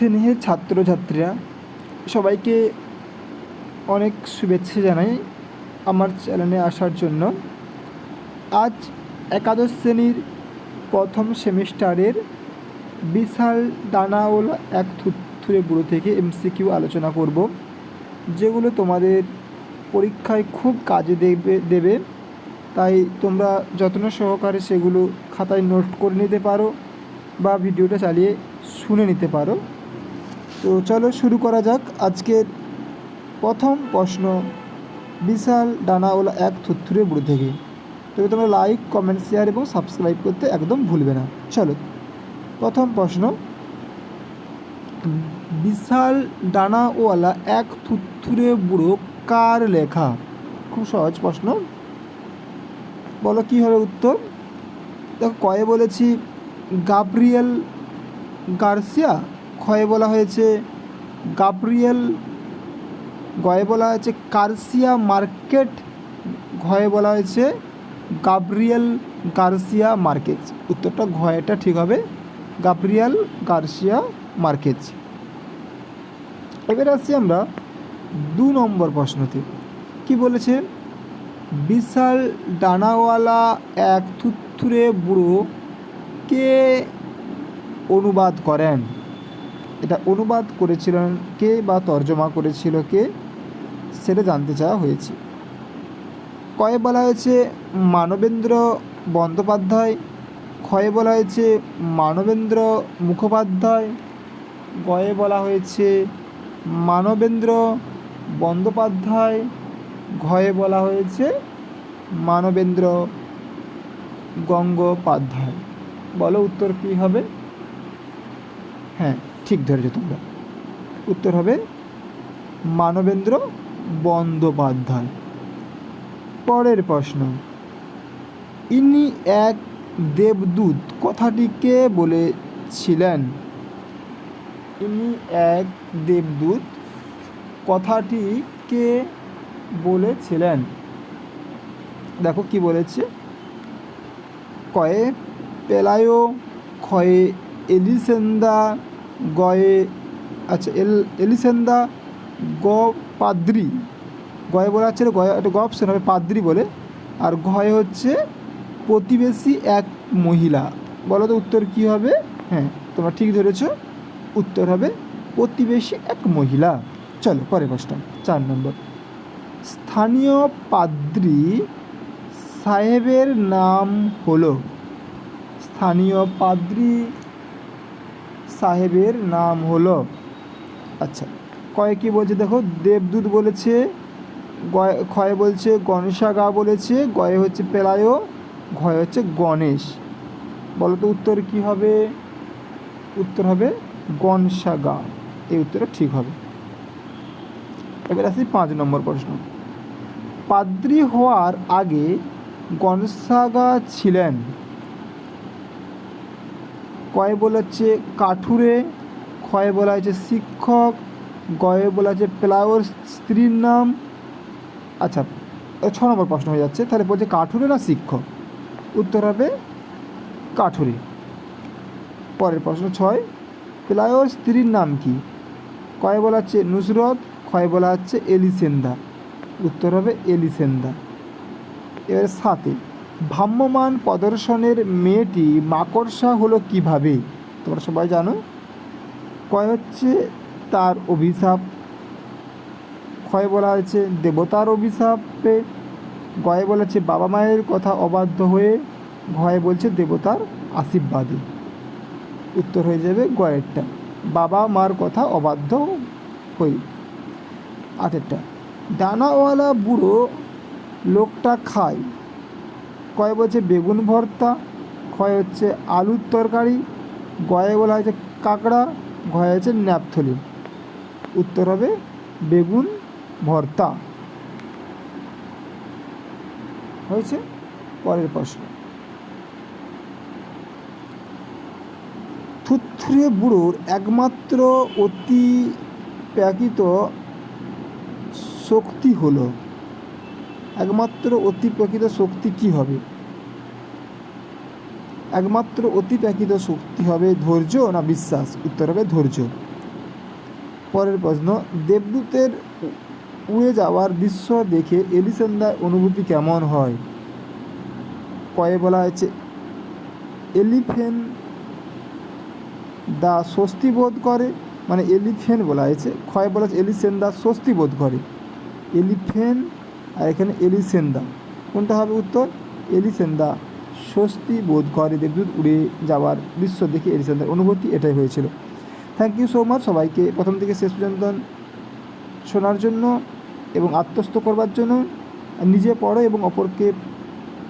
স্নেহের ছাত্রছাত্রীরা সবাইকে অনেক শুভেচ্ছা জানাই আমার চ্যানেলে আসার জন্য। আজ একাদশ শ্রেণির প্রথম সেমিস্টারের বিশাল দানাওয়ালা এক থুত্থুরে বুড়ো থেকে এমসিকিউ আলোচনা করব, যেগুলো তোমাদের পরীক্ষায় খুব কাজে দেবে দেবে। তাই তোমরা যত্ন সহকারে সেগুলো খাতায় নোট করে নিতে পারো বা ভিডিওটা চালিয়ে শুনে নিতে পারো। তো চলো শুরু করা যাক। আজকের প্রথম প্রশ্ন, বিশাল ডানাওয়ালা এক থুথুরে বুড়ো থেকে। তবে তোমরা লাইক কমেন্ট শেয়ার এবং সাবস্ক্রাইব করতে একদম ভুলবে না। চলো, প্রথম প্রশ্ন, বিশাল ডানাওয়ালা এক থুথুরে বুড়ো কার লেখা? খুব সহজ প্রশ্ন। বলো কী হবে উত্তর? দেখো, কয়ে বলেছি, গাব্রিয়েল গার্সিয়া ক্ষয়ে বলা হয়েছে। গাব্রিয়েল গয়ে বলা হয়েছে, কার্সিয়া মার্কেট ঘয়ে বলা হয়েছে, গাব্রিয়েল গার্সিয়া মার্কেজ। উত্তরটা ঘয়েটা ঠিক হবে, গাব্রিয়েল গার্সিয়া মার্কেজ। এবার আসছি আমরা দু নম্বর প্রশ্নতে। কি বলেছে? বিশাল ডানাওয়ালা এক থুত্থুরে বুড়ো কে অনুবাদ করেন? এটা অনুবাদ করেছিলেন কে বা তর্জমা করেছিল কে সেটা জানতে চাওয়া হয়েছে। কয়ে বলা হয়েছে মানবেন্দ্র বন্দ্যোপাধ্যায়, ক্ষয়ে বলা হয়েছে মানবেন্দ্র মুখোপাধ্যায়, গয়ে বলা হয়েছে মানবেন্দ্র বন্দ্যোপাধ্যায়, ঘয়ে বলা হয়েছে মানবেন্দ্র গঙ্গোপাধ্যায়। বলো উত্তর কী হবে? হ্যাঁ ঠিক ধরেছ তোমরা। উত্তর হবে মানবেন্দ্র বন্দ্যোপাধ্যায়। পরের প্রশ্ন, ইনি এক দেবদূত, কথাটি কে বলেছিলেন? ইনি এক দেবদূত, কথাটি কে বলেছিলেন? দেখো কি বলেছে। কয়ে পেলায়ো, ক্ষয়ে এলিসেন্দা গয়ে আচ্ছা এল, এলিসেন্দা গ পাদ্রি গয়ে বলা হচ্ছে গয়ে একটা গ অপশন হবে পাদ্রি বলে। আর ঘয়ে হচ্ছে প্রতিবেশী এক মহিলা। বলো তো উত্তর কী হবে? হ্যাঁ তোমরা ঠিক ধরেছ, উত্তর হবে প্রতিবেশী এক মহিলা। চলো পরে প্রশ্ন, চার নম্বর। স্থানীয় পাদ্রী সাহেবের নাম হলো, স্থানীয় পাদ্রী সাহেবের নাম হলো। আচ্ছা কয়ে কি বলছে দেখো? দেবদূত বলেছে, গয়ে, ক্ষয়ে বলছে গণেশাগা বলেছে, গয়ে হচ্ছে পেলায় ঘয়ে হচ্ছে গণেশ। বলো তো উত্তর কি হবে? উত্তর হবে গনসাগা এই উত্তরটা ঠিক হবে। এবার আসি পাঁচ নম্বর প্রশ্ন। পাদ্রি হওয়ার আগে গনসাগা ছিলেন কয়ে বলা হচ্ছে কাঠুরে ক্ষয়ে বলা হয়েছে শিক্ষক, গয়ে বলা হচ্ছে প্লাওর স্ত্রীর নাম। আচ্ছা ছ নম্বর প্রশ্ন হয়ে যাচ্ছে, তাহলে বলছে কাঠুরে না শিক্ষক? উত্তর হবে কাঠুরে। পরের প্রশ্ন ছয়, প্লাওর স্ত্রীর নাম কি? কয়ে বলা হচ্ছে নুসরত ক্ষয় বলা হচ্ছে এলিসেন্দা। উত্তর হবে এলিসেন্দা। এবার সাথে ভ্রাম্যমান প্রদর্শনের মেয়েটি মাকড়সা হলো কীভাবে? তোমরা সবাই জানো? কয় হচ্ছে, তার অভিশাপ। ক্ষয় বলা হয়েছে, দেবতার অভিশাপে। গয়ে বলেছে, বাবা মায়ের কথা অবাধ্য হয়ে ঘয়ে বলছে, দেবতার আশীর্বাদে। উত্তর হয়ে যাবে গয়েরটা। বাবা মার কথা অবাধ্য হই আটেরটা। ডানাওয়ালা বুড়ো লোকটা খায়। কয় বলছে বেগুন ভর্তা ক্ষয় হচ্ছে আলুর তরকারি, গয়ে বলা হয়েছে কাঁকড়া ঘয়ে হচ্ছে ন্যাপথলি। উত্তর হবে বেগুন ভর্তা। হয়েছে পরের প্রশ্ন। থুথুরে বুড়োর একমাত্র অতি প্যাকিত শক্তি হলো একমাত্র অতি প্যাকিত শক্তি কি হবে? একমাত্র অতি শক্তি হবে ধৈর্য না বিশ্বাস? উত্তর হবে ধৈর্য। পরের প্রশ্ন, দেবদূতের উড়ে যাওয়ার দৃশ্য দেখে এলিসেন্দার অনুভূতি কেমন হয়? কয়ে বলা হয়েছে, এলিফেন দা স্বস্তি বোধ করে। মানে এলিফেন বলা হয়েছে ক্ষয় বলা হয়েছে এলিসেন্দা স্বস্তি বোধ করে। এলিফেন আর এখানে এলিসেন্দা। কোনটা হবে উত্তর? এলিসেন্দা। স্বস্তি বোধ করে দেবদূত উড়ে যাওয়ার দৃশ্য দেখে এলিসেন্দার অনুভূতি এটাই হয়েছিল। থ্যাংক ইউ সো মাচ সবাইকে। প্রথম থেকে শেষ পর্যন্ত শোনার জন্য এবং আত্মস্থ করবার জন্য। নিজে পড়ো এবং অপরকে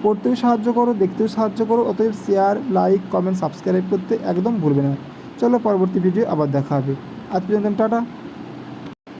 পড়তেও সাহায্য করো, দেখতেও সাহায্য করো। অতএব শেয়ার লাইক কমেন্ট সাবস্ক্রাইব করতে একদম ভুলবে না। চলো পরবর্তী ভিডিও আবার দেখা হবে। আজ পর্যন্ত টাটা।